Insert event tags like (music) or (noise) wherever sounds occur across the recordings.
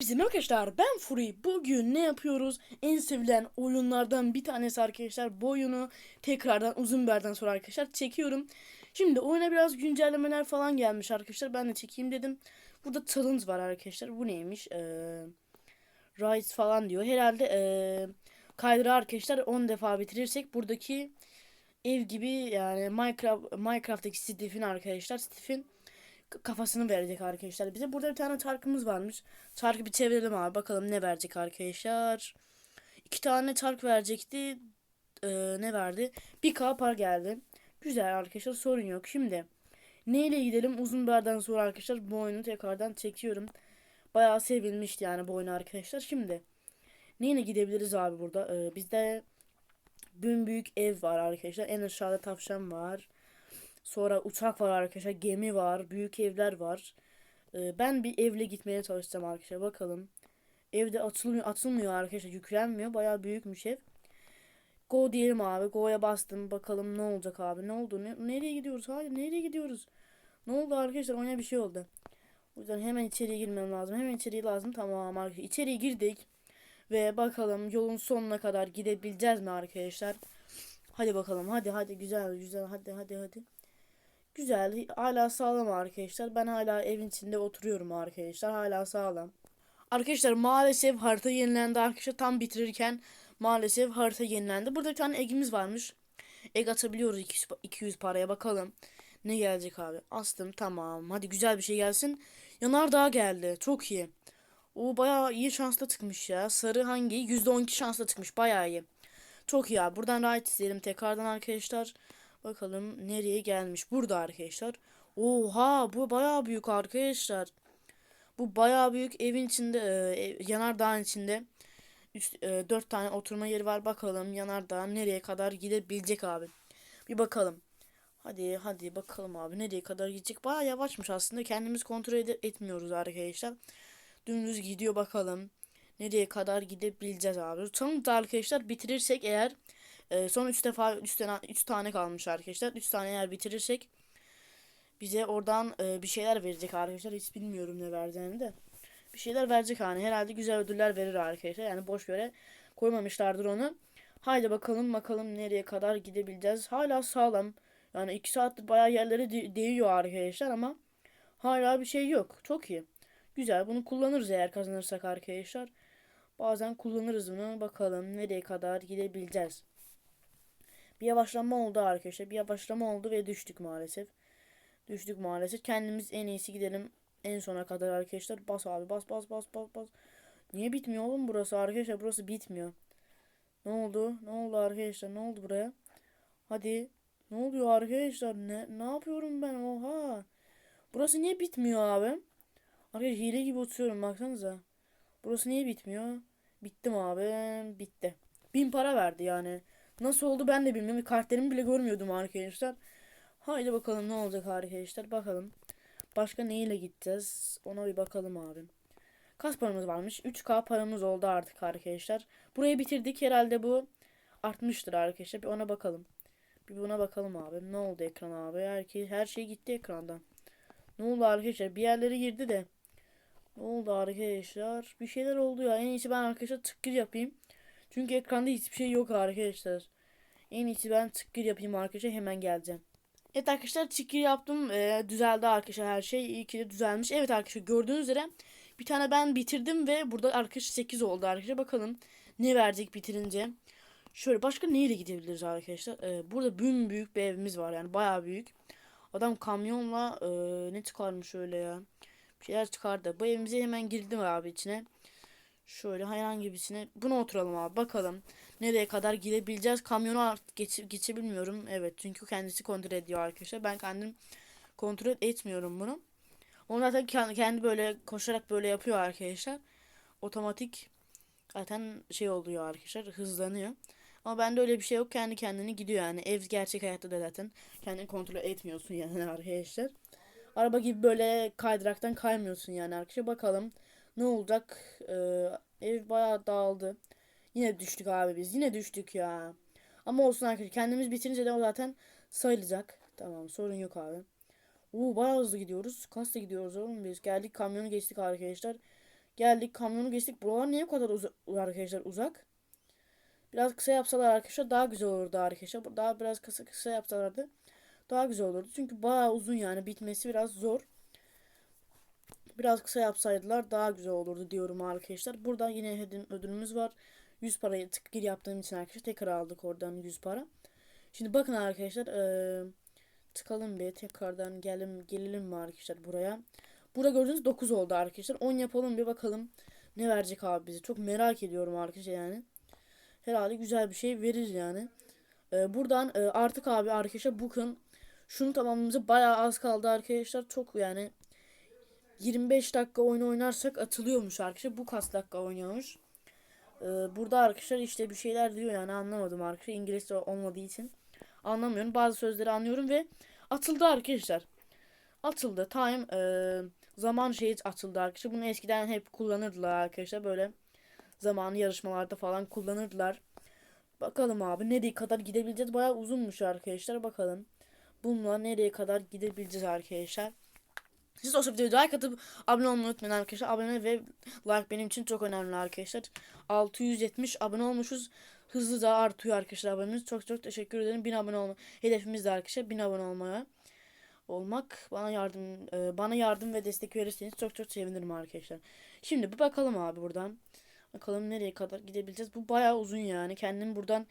Bizim arkadaşlar ben Furi. Bugün ne yapıyoruz? En sevilen oyunlardan bir tanesi arkadaşlar. Bu oyunu tekrardan uzun bir yerden sonra arkadaşlar çekiyorum. Şimdi oyuna biraz güncellemeler falan gelmiş arkadaşlar. Ben de çekeyim dedim. Burada challenge var arkadaşlar. Bu neymiş? Ee, Rise falan diyor. Herhalde ee, kaydıra arkadaşlar 10 defa bitirirsek buradaki ev gibi yani Minecraft Minecraft'taki Steve'in arkadaşlar Steve'in kafasını verecek arkadaşlar bize. Burada bir tane çarkımız varmış. Çarkı bir çevirelim abi. Bakalım ne verecek arkadaşlar. İki tane çark verecekti. Ee, ne verdi? Bir k par geldi. Güzel arkadaşlar sorun yok. Şimdi neyle gidelim? Uzun bir sonra arkadaşlar bu oyunu tekrardan çekiyorum. Bayağı sevilmişti yani bu oyun arkadaşlar. Şimdi neyle gidebiliriz abi burada? Ee, bizde Gün büyük ev var arkadaşlar. En aşağıda tavşan var. Sonra uçak var arkadaşlar. Gemi var. Büyük evler var. Ee, ben bir evle gitmeye çalışacağım arkadaşlar. Bakalım. Evde açılmıyor, açılmıyor arkadaşlar. Yüklenmiyor. Bayağı büyükmüş ev. Go diyelim abi. Go'ya bastım. Bakalım ne olacak abi. Ne oldu? Ne- nereye gidiyoruz? Hayır nereye gidiyoruz? Ne oldu arkadaşlar? Oyuna bir şey oldu. O yüzden hemen içeriye girmem lazım. Hemen içeriye lazım. Tamam arkadaşlar. İçeriye girdik. Ve bakalım yolun sonuna kadar gidebileceğiz mi arkadaşlar? Hadi bakalım. Hadi hadi güzel güzel. Hadi hadi hadi. Güzel. Hala sağlam arkadaşlar. Ben hala evin içinde oturuyorum arkadaşlar. Hala sağlam. Arkadaşlar maalesef harita yenilendi arkadaşlar. Tam bitirirken maalesef harita yenilendi. Burada bir tane egimiz varmış. Egg atabiliyoruz 200, 200 paraya bakalım. Ne gelecek abi? Astım tamam. Hadi güzel bir şey gelsin. Yanardağ geldi. Çok iyi. O bayağı iyi şansla çıkmış ya. Sarı hangi? %12 şansla çıkmış. Bayağı iyi. Çok iyi abi. Buradan right izleyelim tekrardan arkadaşlar. Bakalım nereye gelmiş. Burada arkadaşlar. Oha bu bayağı büyük arkadaşlar. Bu bayağı büyük evin içinde e, ev- yanardağın içinde. Üst, e, 4 tane oturma yeri var. Bakalım yanardağ nereye kadar gidebilecek abi. Bir bakalım. Hadi hadi bakalım abi nereye kadar gidecek. Bayağı yavaşmış aslında. Kendimiz kontrol ede- etmiyoruz arkadaşlar. Dümdüz gidiyor bakalım. Nereye kadar gidebileceğiz abi. Sonunda arkadaşlar bitirirsek eğer e, son 3 defa 3 tane 3 tane kalmış arkadaşlar. 3 tane eğer bitirirsek bize oradan e, bir şeyler verecek arkadaşlar. Hiç bilmiyorum ne vereceğini de. Bir şeyler verecek hani. Herhalde güzel ödüller verir arkadaşlar. Yani boş yere koymamışlardır onu. Haydi bakalım bakalım nereye kadar gidebileceğiz. Hala sağlam. Yani 2 saattir bayağı yerlere de- değiyor arkadaşlar ama hala bir şey yok. Çok iyi. Güzel. Bunu kullanırız eğer kazanırsak arkadaşlar. Bazen kullanırız bunu. Bakalım nereye kadar gidebileceğiz. Bir yavaşlama oldu arkadaşlar. Bir yavaşlama oldu ve düştük maalesef. Düştük maalesef. Kendimiz en iyisi gidelim en sona kadar arkadaşlar. Bas abi bas bas bas bas bas. Niye bitmiyor oğlum burası arkadaşlar? Burası bitmiyor. Ne oldu? Ne oldu arkadaşlar? Ne oldu buraya? Hadi. Ne oluyor arkadaşlar? Ne ne yapıyorum ben? Oha. Burası niye bitmiyor abi? Arkadaşlar hile gibi oturuyorum baksanıza. Burası niye bitmiyor? Bittim abi. Bitti. Bin para verdi yani. Nasıl oldu ben de bilmiyorum. Kartlarımı bile görmüyordum arkadaşlar. Haydi bakalım ne olacak arkadaşlar. Bakalım. Başka neyle gideceğiz? Ona bir bakalım abi. Kaç paramız varmış? 3K paramız oldu artık arkadaşlar. Burayı bitirdik. Herhalde bu artmıştır arkadaşlar. Bir ona bakalım. Bir buna bakalım abi. Ne oldu ekran abi? Her, her şey gitti ekrandan. Ne oldu arkadaşlar? Bir yerlere girdi de. Ne oldu arkadaşlar? Bir şeyler oldu ya. En iyisi ben arkadaşlar tıkkır yapayım. Çünkü ekranda hiçbir şey yok arkadaşlar. En iyisi ben tıkkır yapayım arkadaşlar. Hemen geleceğim. Evet arkadaşlar tıkkır yaptım. Ee, düzeldi arkadaşlar her şey. İyi ki de düzelmiş. Evet arkadaşlar gördüğünüz üzere bir tane ben bitirdim ve burada arkadaşlar 8 oldu arkadaşlar. Bakalım ne verecek bitirince. Şöyle başka neyle gidebiliriz arkadaşlar? Ee, burada büyük büyük bir evimiz var yani bayağı büyük. Adam kamyonla e, ne çıkarmış öyle ya. Bir şeyler çıkardı. Bu evimize hemen girdim abi içine. Şöyle herhangi birisine. Buna oturalım abi bakalım. Nereye kadar gidebileceğiz. Kamyonu artık geç, geçebilmiyorum. Evet çünkü kendisi kontrol ediyor arkadaşlar. Ben kendim kontrol etmiyorum bunu. Onu zaten kendi, böyle koşarak böyle yapıyor arkadaşlar. Otomatik zaten şey oluyor arkadaşlar hızlanıyor. Ama bende öyle bir şey yok. Kendi kendine gidiyor yani. Ev gerçek hayatta da zaten kendini kontrol etmiyorsun yani (laughs) arkadaşlar. Araba gibi böyle kaydıraktan kaymıyorsun yani arkadaşlar. Bakalım ne olacak. Ee, ev bayağı dağıldı. Yine düştük abi biz. Yine düştük ya. Ama olsun arkadaşlar. Kendimiz bitirince de o zaten sayılacak. Tamam sorun yok abi. Oo bayağı hızlı gidiyoruz. Kaçta gidiyoruz oğlum biz. Geldik kamyonu geçtik arkadaşlar. Geldik kamyonu geçtik. Buralar niye bu kadar uzak arkadaşlar uzak? Biraz kısa yapsalar arkadaşlar daha güzel olurdu arkadaşlar. Daha biraz kısa kısa yapsalardı daha güzel olurdu. Çünkü bayağı uzun yani bitmesi biraz zor. Biraz kısa yapsaydılar daha güzel olurdu diyorum arkadaşlar. Burada yine ödül- ödülümüz var. 100 parayı tık gir yaptığım için arkadaşlar tekrar aldık oradan 100 para. Şimdi bakın arkadaşlar eee tıkalım bir tekrardan gelelim, gelelim mi arkadaşlar buraya. Burada gördüğünüz 9 oldu arkadaşlar. 10 yapalım bir bakalım ne verecek abi bize. Çok merak ediyorum arkadaşlar yani. Herhalde güzel bir şey verir yani. Eee, buradan eee, artık abi arkadaşlar bakın şunu tamamımıza bayağı az kaldı arkadaşlar. Çok yani 25 dakika oyun oynarsak atılıyormuş arkadaşlar. Bu kaç dakika oynuyormuş. Ee, burada arkadaşlar işte bir şeyler diyor yani anlamadım arkadaşlar. İngilizce olmadığı için anlamıyorum. Bazı sözleri anlıyorum ve atıldı arkadaşlar. Atıldı. Time e, zaman şeyi atıldı arkadaşlar. Bunu eskiden hep kullanırdılar arkadaşlar. Böyle zamanı yarışmalarda falan kullanırdılar. Bakalım abi nereye kadar gidebileceğiz. Bayağı uzunmuş arkadaşlar. Bakalım. Bununla nereye kadar gidebileceğiz arkadaşlar. Siz o videoya like atıp abone olmayı unutmayın arkadaşlar. Abone ve like benim için çok önemli arkadaşlar. 670 abone olmuşuz. Hızlı da artıyor arkadaşlar abonemiz. Çok çok teşekkür ederim. 1000 abone olma. Hedefimiz de arkadaşlar 1000 abone olmaya olmak. Bana yardım e, bana yardım ve destek verirseniz çok çok sevinirim arkadaşlar. Şimdi bir bakalım abi buradan. Bakalım nereye kadar gidebileceğiz. Bu bayağı uzun yani. Kendim buradan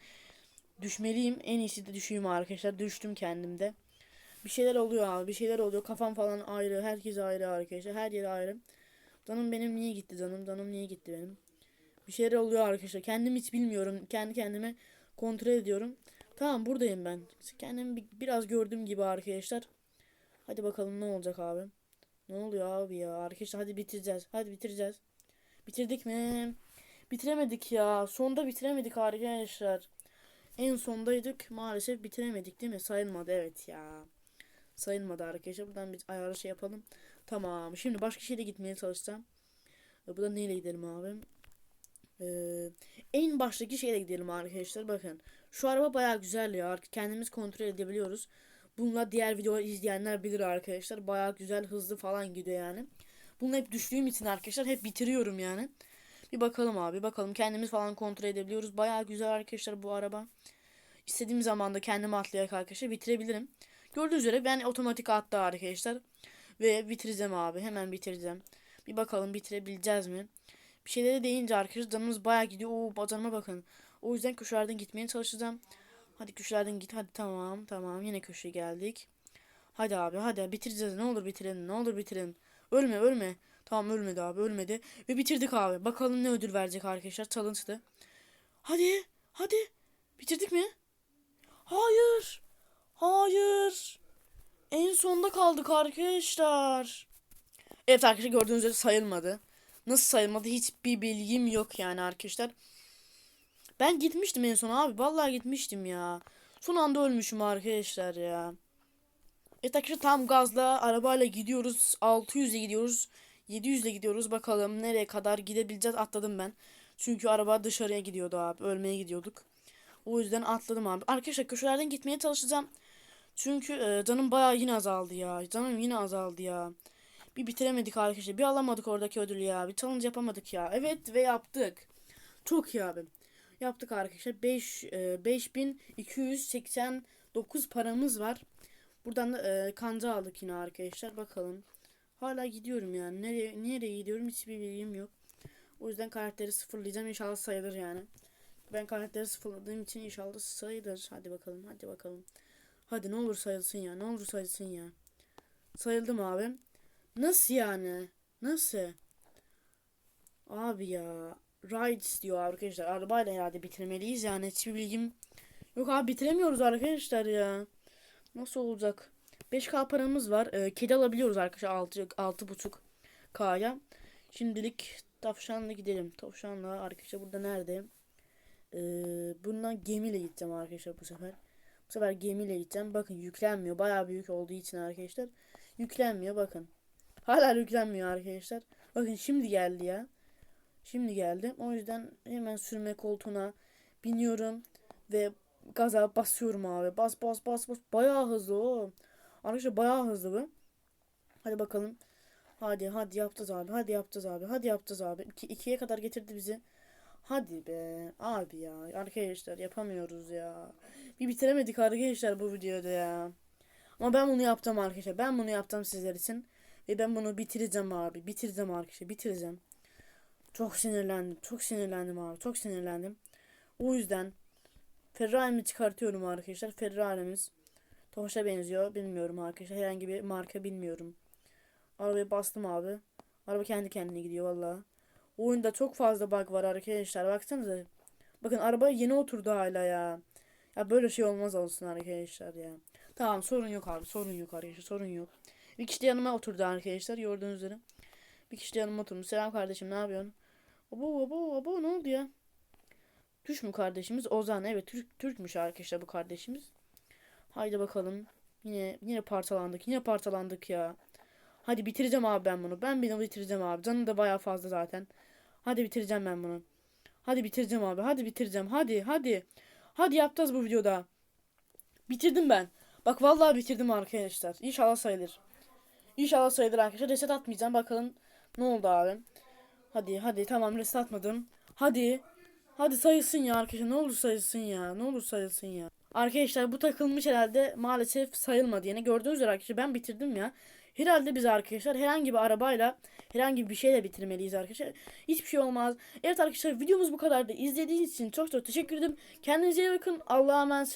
düşmeliyim. En iyisi de düşeyim arkadaşlar. Düştüm kendimde. Bir şeyler oluyor abi. Bir şeyler oluyor. Kafam falan ayrı. Herkes ayrı arkadaşlar. Her yer ayrı. Danım benim niye gitti danım? Danım niye gitti benim? Bir şeyler oluyor arkadaşlar. Kendim hiç bilmiyorum. Kendi kendime kontrol ediyorum. Tamam buradayım ben. Kendimi bi- biraz gördüğüm gibi arkadaşlar. Hadi bakalım ne olacak abi. Ne oluyor abi ya? Arkadaşlar hadi bitireceğiz. Hadi bitireceğiz. Bitirdik mi? Bitiremedik ya. Sonda bitiremedik arkadaşlar. En sondaydık. Maalesef bitiremedik değil mi? Sayılmadı evet ya sayılmadı arkadaşlar. Buradan bir ayarlı şey yapalım. Tamam. Şimdi başka şeyle gitmeye çalışacağım. E, Buradan neyle gidelim abi? Ee, en baştaki şeyle gidelim arkadaşlar. Bakın. Şu araba bayağı güzel ya. Kendimiz kontrol edebiliyoruz. Bununla diğer videoları izleyenler bilir arkadaşlar. Bayağı güzel, hızlı falan gidiyor yani. Bunu hep düştüğüm için arkadaşlar hep bitiriyorum yani. Bir bakalım abi. Bakalım kendimiz falan kontrol edebiliyoruz. Bayağı güzel arkadaşlar bu araba. İstediğim zaman da kendimi atlayarak arkadaşlar bitirebilirim. Gördüğünüz üzere ben otomatik attı arkadaşlar. Ve bitireceğim abi. Hemen bitireceğim. Bir bakalım bitirebileceğiz mi? Bir şeyleri deyince arkadaşlar canımız bayağı gidiyor. Oo bacanıma bakın. O yüzden köşelerden gitmeye çalışacağım. Hadi köşelerden git. Hadi tamam tamam. Yine köşeye geldik. Hadi abi hadi bitireceğiz. Ne olur bitirelim. Ne olur bitirelim. Ölme ölme. Tamam ölmedi abi ölmedi. Ve bitirdik abi. Bakalım ne ödül verecek arkadaşlar. Challenge'dı. Hadi. Hadi. Bitirdik mi? Hayır. Hayır. En sonda kaldık arkadaşlar. Evet arkadaşlar gördüğünüz üzere sayılmadı. Nasıl sayılmadı hiçbir bilgim yok yani arkadaşlar. Ben gitmiştim en son abi. Vallahi gitmiştim ya. Son anda ölmüşüm arkadaşlar ya. Evet arkadaşlar tam gazla arabayla gidiyoruz. 600'e gidiyoruz. 700'le gidiyoruz. Bakalım nereye kadar gidebileceğiz. Atladım ben. Çünkü araba dışarıya gidiyordu abi. Ölmeye gidiyorduk. O yüzden atladım abi. Arkadaşlar köşelerden gitmeye çalışacağım. Çünkü e, canım bayağı yine azaldı ya. Canım yine azaldı ya. Bir bitiremedik arkadaşlar. Bir alamadık oradaki ödülü ya. Bir challenge yapamadık ya. Evet ve yaptık. Çok iyi abi. Yaptık arkadaşlar. 5 e, 5289 paramız var. Buradan da e, kanca aldık yine arkadaşlar. Bakalım. Hala gidiyorum yani. Nereye nereye gidiyorum hiçbir bilgim yok. O yüzden karakteri sıfırlayacağım. İnşallah sayılır yani. Ben karakteri sıfırladığım için inşallah sayılır. Hadi bakalım. Hadi bakalım. Hadi ne olur sayılsın ya. Ne olur sayılsın ya. Sayıldım abi. Nasıl yani? Nasıl? Abi ya. Rides diyor arkadaşlar. Arabayla herhalde bitirmeliyiz yani. Hiçbir bilgim yok abi bitiremiyoruz arkadaşlar ya. Nasıl olacak? 5K paramız var. Ee, kedi alabiliyoruz arkadaşlar 6 6.5 K'ya. Şimdilik tavşanla gidelim. Tavşanla arkadaşlar burada nerede? Ee, bundan gemiyle gideceğim arkadaşlar bu sefer. Bu sefer gemiyle gideceğim. Bakın yüklenmiyor. Bayağı büyük olduğu için arkadaşlar. Yüklenmiyor bakın. Hala yüklenmiyor arkadaşlar. Bakın şimdi geldi ya. Şimdi geldi. O yüzden hemen sürme koltuğuna biniyorum. Ve gaza basıyorum abi. Bas bas bas bas. Bayağı hızlı o. Arkadaşlar bayağı hızlı bu. Hadi bakalım. Hadi hadi yapacağız abi. Hadi yapacağız abi. Hadi yapacağız abi. İki, ikiye kadar getirdi bizi. Hadi be abi ya. Arkadaşlar yapamıyoruz ya. Bir bitiremedik arkadaşlar bu videoda ya. Ama ben bunu yaptım arkadaşlar. Ben bunu yaptım sizler için. Ve ben bunu bitireceğim abi. Bitireceğim arkadaşlar. Bitireceğim. Çok sinirlendim. Çok sinirlendim abi. Çok sinirlendim. O yüzden Ferrari'mi çıkartıyorum arkadaşlar. Ferrari'miz Tofaş'a benziyor. Bilmiyorum arkadaşlar. Herhangi bir marka bilmiyorum. Arabaya bastım abi. Araba kendi kendine gidiyor valla. Oyunda çok fazla bug var arkadaşlar. Baksanıza. Bakın araba yeni oturdu hala ya. Ya böyle şey olmaz olsun arkadaşlar ya. Tamam sorun yok abi. Sorun yok arkadaşlar. Sorun yok. Bir kişi de yanıma oturdu arkadaşlar. Gördüğünüz üzere. Bir kişi de yanıma oturmuş. Selam kardeşim ne yapıyorsun? Abo abo abo ne oldu ya? Türk mü kardeşimiz? Ozan. Evet Türk, Türkmüş arkadaşlar bu kardeşimiz. Haydi bakalım. Yine yine parçalandık. Yine parçalandık ya. Hadi bitireceğim abi ben bunu. Ben bunu bitireceğim abi. Canım da baya fazla zaten. Hadi bitireceğim ben bunu. Hadi bitireceğim abi. Hadi bitireceğim. Hadi hadi. Hadi yapacağız bu videoda. Bitirdim ben. Bak vallahi bitirdim arkadaşlar. İnşallah sayılır. İnşallah sayılır arkadaşlar. Reset atmayacağım. Bakalım ne oldu abi. Hadi hadi tamam reset atmadım. Hadi. Hadi sayılsın ya arkadaşlar. Ne olur sayılsın ya. Ne olur sayılsın ya. Arkadaşlar bu takılmış herhalde maalesef sayılmadı. Yani gördüğünüz üzere arkadaşlar ben bitirdim ya. Herhalde biz arkadaşlar herhangi bir arabayla herhangi bir şeyle bitirmeliyiz arkadaşlar. Hiçbir şey olmaz. Evet arkadaşlar videomuz bu kadardı. İzlediğiniz için çok çok teşekkür ederim. Kendinize iyi bakın. Allah'a emanet